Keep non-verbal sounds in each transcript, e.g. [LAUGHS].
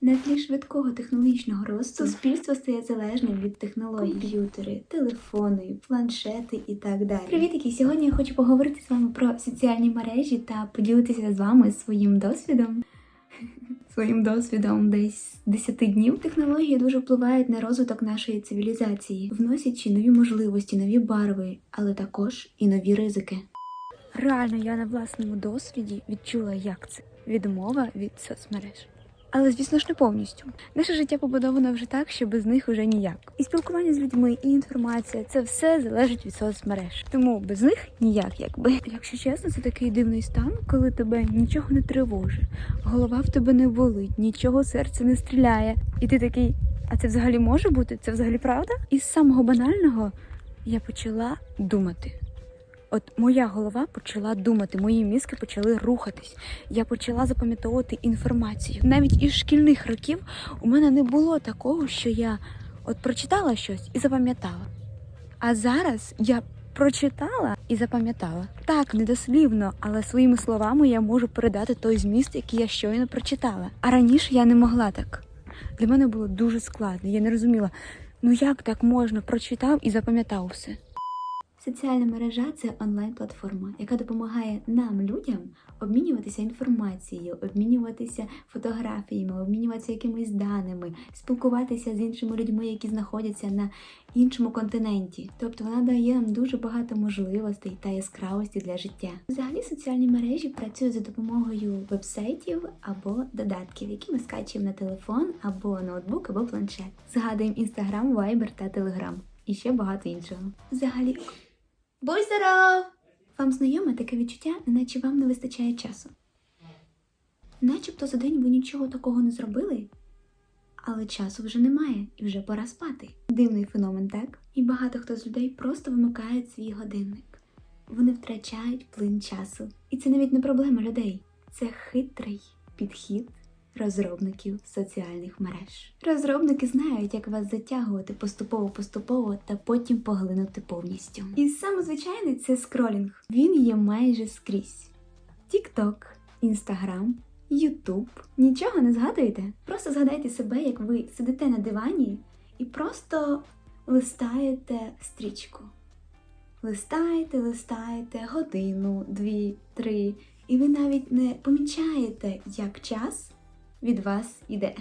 На тлі швидкого технологічного росту суспільство стає залежним від технологій, комп'ютери, телефони, планшети і так далі. Привітики! Сьогодні я хочу поговорити з вами про соціальні мережі та поділитися з вами своїм досвідом. [LAUGHS] Своїм досвідом десь 10 днів технології дуже впливають на розвиток нашої цивілізації, вносячи нові можливості, нові барви, але також і нові ризики. Реально, я на власному досвіді відчула, як це відмова від соцмереж. Але, звісно ж, не повністю. Наше життя побудовано вже так, що без них уже ніяк. І спілкування з людьми, і інформація це все залежить від соцмереж. Тому без них ніяк, якби. Якщо чесно, це такий дивний стан, коли тебе нічого не тривожить, голова в тебе не болить, нічого серце не стріляє. І ти такий, а це взагалі може бути? Це взагалі правда? І з самого банального я почала думати. От моя голова почала думати, мої мізки почали рухатись. Я почала запам'ятовувати інформацію. Навіть із шкільних років у мене не було такого, що я от прочитала щось і запам'ятала. А зараз я прочитала і запам'ятала. Так, недослівно, але своїми словами я можу передати той зміст, який я щойно прочитала. А раніше я не могла так. Для мене було дуже складно. Я не розуміла, ну як так можна, прочитав і запам'ятав все. Соціальна мережа це онлайн-платформа, яка допомагає нам, людям, обмінюватися інформацією, обмінюватися фотографіями, обмінюватися якимись даними, спілкуватися з іншими людьми, які знаходяться на іншому континенті. Тобто вона дає нам дуже багато можливостей та яскравості для життя. Взагалі соціальні мережі працюють за допомогою вебсайтів або додатків, які ми скачуємо на телефон або ноутбук, або планшет. Згадуємо Instagram, Viber та Telegram. І ще багато іншого. Взагалі, будь здоров! Вам знайоме таке відчуття, неначе вам не вистачає часу. Начебто за день ви нічого такого не зробили, але часу вже немає і вже пора спати. Дивний феномен, так? І багато хто з людей просто вимикають свій годинник. Вони втрачають плин часу. І це навіть не проблема людей. Це хитрий підхід розробників соціальних мереж. Розробники знають, як вас затягувати поступово-поступово та потім поглинути повністю. І саме звичайний це скролінг. Він є майже скрізь: TikTok, Instagram, YouTube. Нічого не згадуєте? Просто згадайте себе, як ви сидите на дивані і просто листаєте стрічку. Листаєте, листаєте годину, дві, три, і ви навіть не помічаєте, як час від вас іде.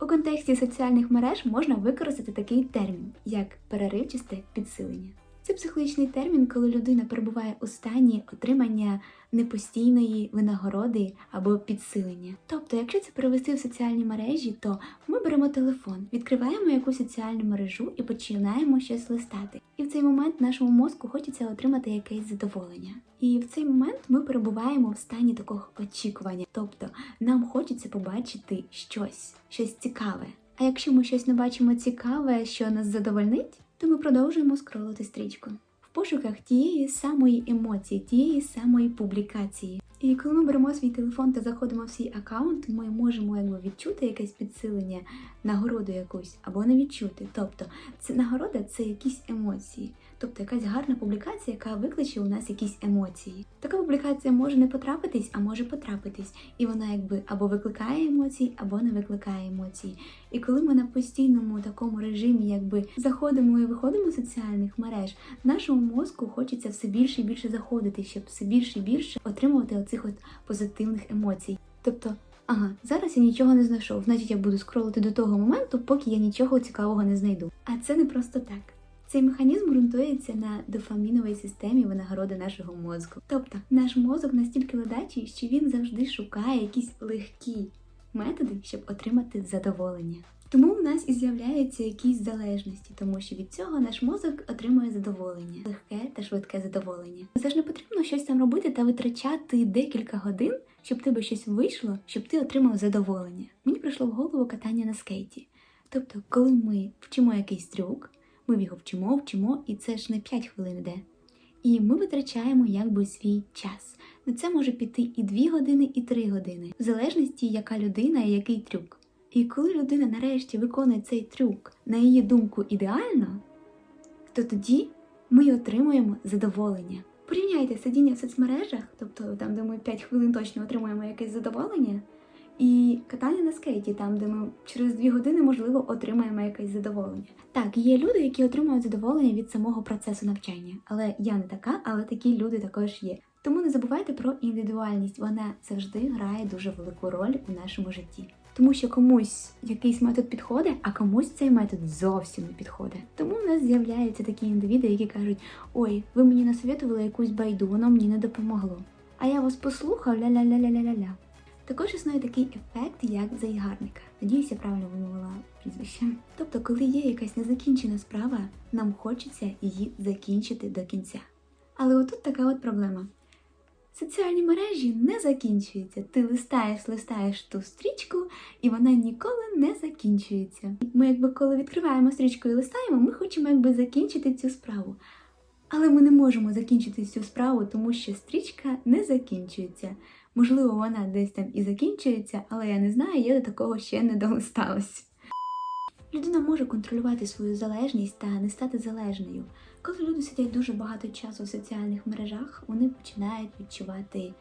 У контексті соціальних мереж можна використати такий термін, як переривчасте підсилення. Це психологічний термін, коли людина перебуває у стані отримання непостійної винагороди або підсилення. Тобто, якщо це перевести в соціальні мережі, то ми беремо телефон, відкриваємо якусь соціальну мережу і починаємо щось листати. І в цей момент нашому мозку хочеться отримати якесь задоволення. І в цей момент ми перебуваємо в стані такого очікування. Тобто нам хочеться побачити щось, щось цікаве. А якщо ми щось не бачимо цікаве, що нас задовольнить, то ми продовжуємо скролити стрічку в пошуках тієї самої емоції, тієї самої публікації. І коли ми беремо свій телефон та заходимо в свій аккаунт, ми можемо якби відчути якесь підсилення, нагороду якусь або не відчути. Тобто, це нагорода це якісь емоції, тобто якась гарна публікація, яка викличе у нас якісь емоції. Така публікація може не потрапитись, а може потрапитись, і вона якби або викликає емоції, або не викликає емоції. І коли ми на постійному такому режимі, якби заходимо і виходимо з соціальних мереж, нашому мозку хочеться все більше і більше заходити, щоб все більше і більше отримувати оцих от позитивних емоцій. Тобто, ага, зараз я нічого не знайшов, значить я буду скролити до того моменту, поки я нічого цікавого не знайду. А це не просто так. Цей механізм ґрунтується на дофаміновій системі винагороди нашого мозку. Тобто, наш мозок настільки ледачий, що він завжди шукає якісь легкі методи, щоб отримати задоволення. Тому в нас і з'являються якісь залежності, тому що від цього наш мозок отримує задоволення, легке та швидке задоволення. Це ж не потрібно щось там робити та витрачати декілька годин, щоб тебе щось вийшло, щоб ти отримав задоволення. Мені прийшло в голову катання на скейті. Тобто, коли ми вчимо якийсь трюк, ми його вчимо, вчимо, і це ж не 5 хвилин йде. І ми витрачаємо якби свій час. На це може піти і 2 години, і 3 години, в залежності, яка людина і який трюк. І коли людина нарешті виконує цей трюк, на її думку, ідеально, то тоді ми отримуємо задоволення. Порівняйте сидіння в соцмережах, тобто там, де ми 5 хвилин точно отримуємо якесь задоволення, І катання на скейті, там, де ми через дві години, можливо, отримаємо якесь задоволення. Так, є люди, які отримують задоволення від самого процесу навчання. Але я не така, але такі люди також є. Тому не забувайте про індивідуальність. Вона завжди грає дуже велику роль у нашому житті. Тому що комусь якийсь метод підходить, а комусь цей метод зовсім не підходить. Тому в нас з'являються такі індивіди, які кажуть: ой, ви мені насоветували якусь байду, воно мені не допомогло. А я вас послухав ля-ля-ля-ля-ля-ля. Також існує такий ефект, як зайгарника. Надіюся, я правильно вимовила прізвище. Тобто, коли є якась незакінчена справа, нам хочеться її закінчити до кінця. Але отут така от проблема. Соціальні мережі не закінчуються. Ти листаєш, листаєш ту стрічку, і вона ніколи не закінчується. Ми, якби коли відкриваємо стрічку і листаємо, ми хочемо якби закінчити цю справу. Але ми не можемо закінчити цю справу, тому що стрічка не закінчується. Можливо, вона десь там і закінчується, але я не знаю, я до такого ще не долисталась. Людина може контролювати свою залежність та не стати залежною. Коли люди сидять дуже багато часу в соціальних мережах, вони починають відчувати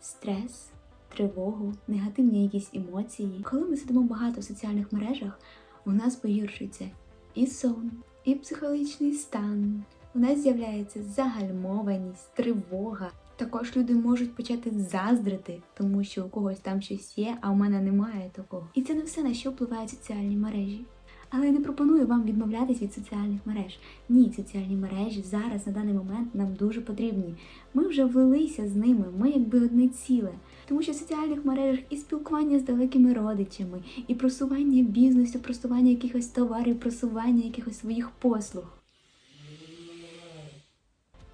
стрес, тривогу, негативні якісь емоції. Коли ми сидимо багато в соціальних мережах, у нас погіршується і сон, і психологічний стан. У нас з'являється загальмованість, тривога. Також люди можуть почати заздрити, тому що у когось там щось є, а у мене немає такого. І це не все на що впливають соціальні мережі. Але я не пропоную вам відмовлятись від соціальних мереж. Ні, соціальні мережі зараз на даний момент нам дуже потрібні. Ми вже влилися з ними, ми якби одне ціле. Тому що в соціальних мережах і спілкування з далекими родичами, і просування бізнесу, просування якихось товарів, просування якихось своїх послуг.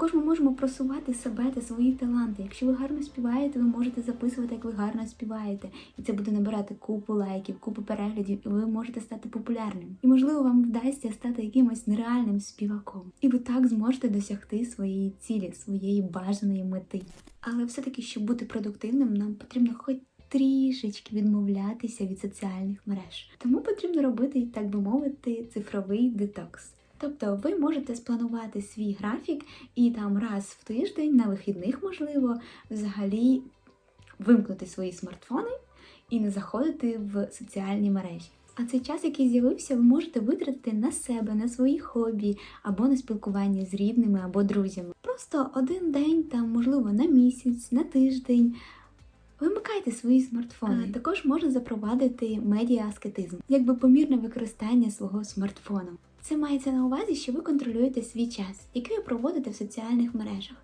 Також ми можемо просувати себе та свої таланти. Якщо ви гарно співаєте, ви можете записувати, як ви гарно співаєте, і це буде набирати купу лайків, купу переглядів, і ви можете стати популярним. І можливо вам вдасться стати якимось нереальним співаком. І ви так зможете досягти своєї цілі, своєї бажаної мети. Але все-таки, щоб бути продуктивним, нам потрібно хоч трішечки відмовлятися від соціальних мереж. Тому потрібно робити, так би мовити, цифровий детокс. Тобто ви можете спланувати свій графік і там раз в тиждень, на вихідних, можливо, взагалі вимкнути свої смартфони і не заходити в соціальні мережі. А цей час, який з'явився, ви можете витратити на себе, на свої хобі або на спілкування з рідними або друзями. Просто один день, там, можливо, на місяць, на тиждень. Вимикайте свої смартфони. Також можна запровадити медіа-аскетизм, якби помірне використання свого смартфону. Це мається на увазі, що ви контролюєте свій час, який ви проводите в соціальних мережах.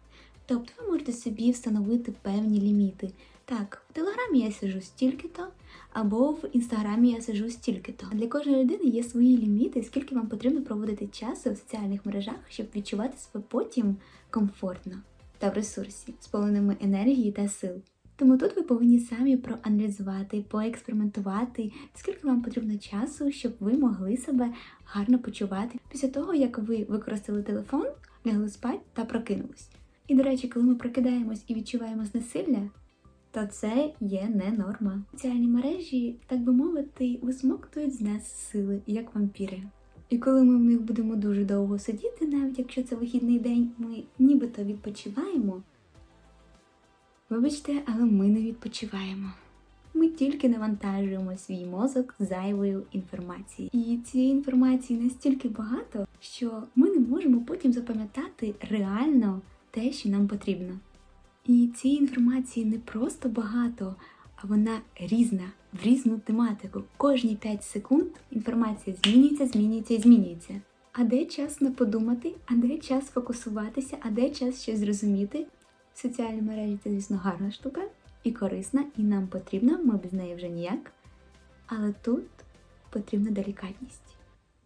Тобто ви можете собі встановити певні ліміти. Так, в Телеграмі я сижу стільки-то, або в інстаграмі я сижу стільки-то. Для кожної людини є свої ліміти, скільки вам потрібно проводити часу в соціальних мережах, щоб відчувати себе потім комфортно та в ресурсі, сповненими енергії та сил. Тому тут ви повинні самі проаналізувати, поекспериментувати, скільки вам потрібно часу, щоб ви могли себе гарно почувати після того, як ви використали телефон, лягли спать та прокинулись. І, до речі, коли ми прокидаємось і відчуваємо знесилля, то це є не норма. Соціальні мережі, так би мовити, висмоктують з нас сили, як вампіри. І коли ми в них будемо дуже довго сидіти, навіть якщо це вихідний день, ми нібито відпочиваємо. Вибачте, але ми не відпочиваємо. Ми тільки навантажуємо свій мозок зайвою інформацією. І цієї інформації настільки багато, що ми не можемо потім запам'ятати реально те, що нам потрібно. І цієї інформації не просто багато, а вона різна, в різну тематику. Кожні 5 секунд інформація змінюється, змінюється і змінюється. А де час не подумати, а де час фокусуватися, а де час щось зрозуміти, Соціальні мережі це, звісно, гарна штука і корисна, і нам потрібна, ми без неї вже ніяк. Але тут потрібна делікатність.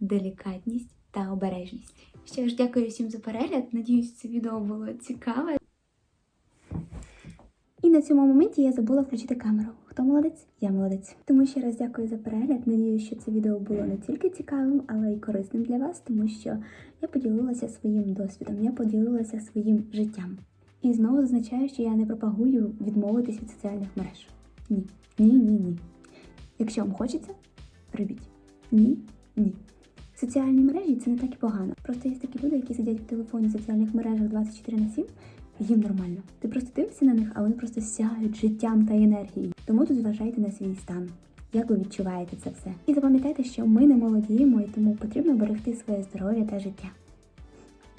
Делікатність та обережність. Ще ж дякую всім за перегляд. Надіюсь, це відео було цікаве. І на цьому моменті я забула включити камеру. Хто молодець? Я молодець. Тому ще раз дякую за перегляд. Надіюсь, що це відео було не тільки цікавим, але й корисним для вас, тому що я поділилася своїм досвідом, я поділилася своїм життям. І знову зазначаю, що я не пропагую відмовитись від соціальних мереж. Ні, ні, ні, ні. Якщо вам хочеться, робіть. Ні, ні. Соціальні мережі це не так і погано. Просто є такі люди, які сидять в телефоні в соціальних мережах 24 на 7, і їм нормально. Ти просто дивишся на них, а вони просто сяють життям та енергією. Тому тут зважайте на свій стан. Як ви відчуваєте це все? І запам'ятайте, що ми не молодіємо, і тому потрібно берегти своє здоров'я та життя.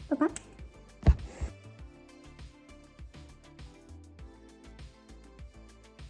Па-па!